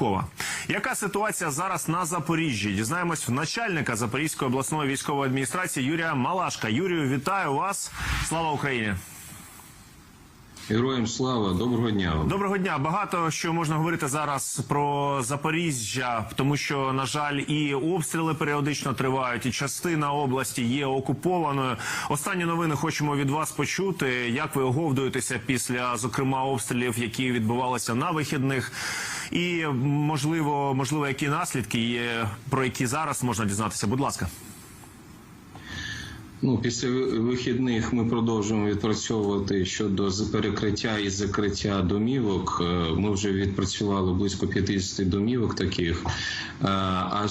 Миркова. Яка ситуація зараз на Запоріжжі? Дізнаємось в начальника Запорізької обласної військової адміністрації Юрія Малашка. Юрію, вітаю вас! Слава Україні! Героям слава, доброго дня. вам. Доброго дня. Багато що можна говорити зараз про Запоріжжя, тому що на жаль, і обстріли періодично тривають, і частина області є окупованою. Останні новини хочемо від вас почути. Як ви оговдуєтеся після зокрема обстрілів, які відбувалися на вихідних, і можливо, можливо, які наслідки є, про які зараз можна дізнатися. Будь ласка. Ну, після вихідних ми продовжуємо відпрацьовувати щодо перекриття і закриття домівок. Е, Ми вже відпрацювали близько 50 домівок таких. Е, А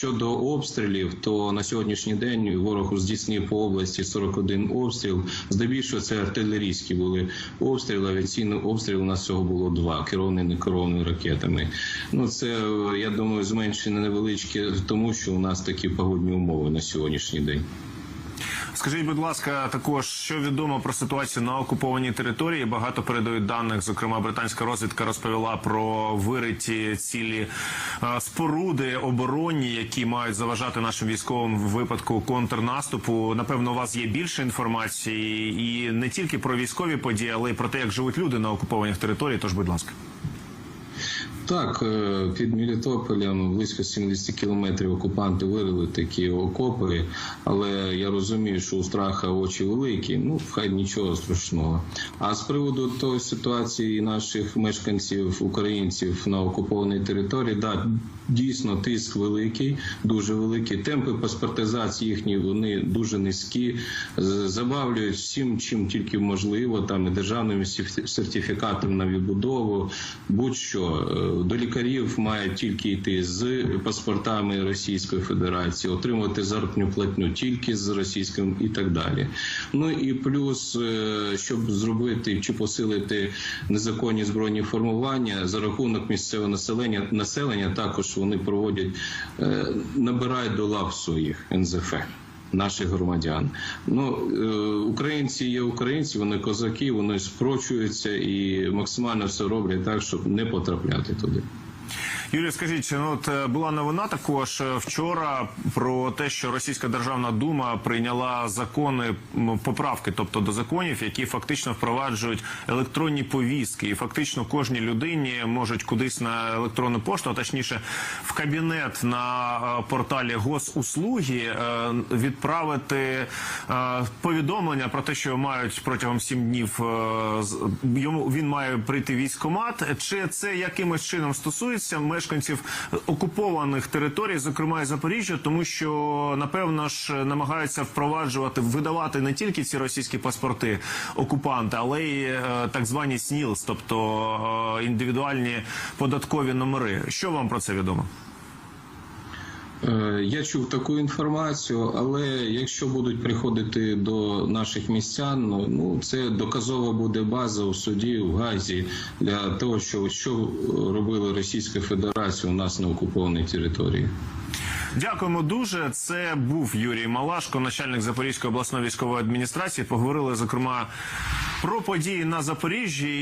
щодо обстрілів, то на сьогоднішній день ворог здійснив по області 41 обстріл. Здебільшого це артилерійські були обстріли. Авіаційний обстріл у нас всього було два керовані не керовані ракетами. Ну це я думаю, зменшення невеличке, тому що у нас такі погодні умови на сьогоднішній день. Скажіть, будь ласка, також що відомо про ситуацію на окупованій території? Багато передають даних. Зокрема, британська розвідка розповіла про вириті цілі е, споруди оборонні, які мають заважати нашим військовим в випадку контрнаступу. Напевно, у вас є більше інформації, і не тільки про військові події, але й про те, як живуть люди на окупованих територіях. Тож, будь ласка. Так, е, під Мелітополем близько 70 кілометрів окупанти вирили такі окопи, але я розумію, що у страха очі великі. Ну хай нічого страшного. А з приводу тої ситуації наших мешканців, українців на окупованій території, да, дійсно тиск великий, дуже великий. Темпи паспортизації їхні вони дуже низькі. Забавлюють всім, чим тільки можливо, там і державними сертифі- сертифікатами на відбудову, будь-що Е, до лікарів мають тільки йти з паспортами Російської Федерації, отримувати заробітну платню тільки з російським і так далі. Ну і плюс, е, щоб зробити чи посилити незаконні збройні формування за рахунок місцевого населення населення, також вони проводять е, набирають до лав своїх НЗФ. Наших громадян, ну е, українці є українці, вони козаки, вони спрочуються і максимально все роблять так, щоб не потрапляти туди. Юрій, скажіть, ну от е, була новина також е, вчора про те, що Російська Державна Дума прийняла закони поправки, тобто до законів, які фактично впроваджують електронні повістки, і фактично кожній людині можуть кудись на електронну пошту, а точніше в кабінет на е, порталі госуслуги відправити повідомлення про те, що мають протягом сім днів йому він має прийти в військкомат. Чи це якимось чином стосується мешканців окупованих територій, зокрема і Запоріжжя, тому що напевно ж намагаються впроваджувати видавати не тільки ці російські паспорти окупанти, але й е, так звані СНІЛС, тобто е, індивідуальні податкові номери. Що вам про це відомо? Е, Я чув таку інформацію, але якщо будуть приходити до наших містян, ну, ну це доказова буде база у суді в Газі для того, що що робила Російська Федерація у нас на окупованій території. Дякуємо дуже. Це був Юрій Малашко, начальник Запорізької обласної військової адміністрації. Поговорили зокрема про події на Запоріжжі.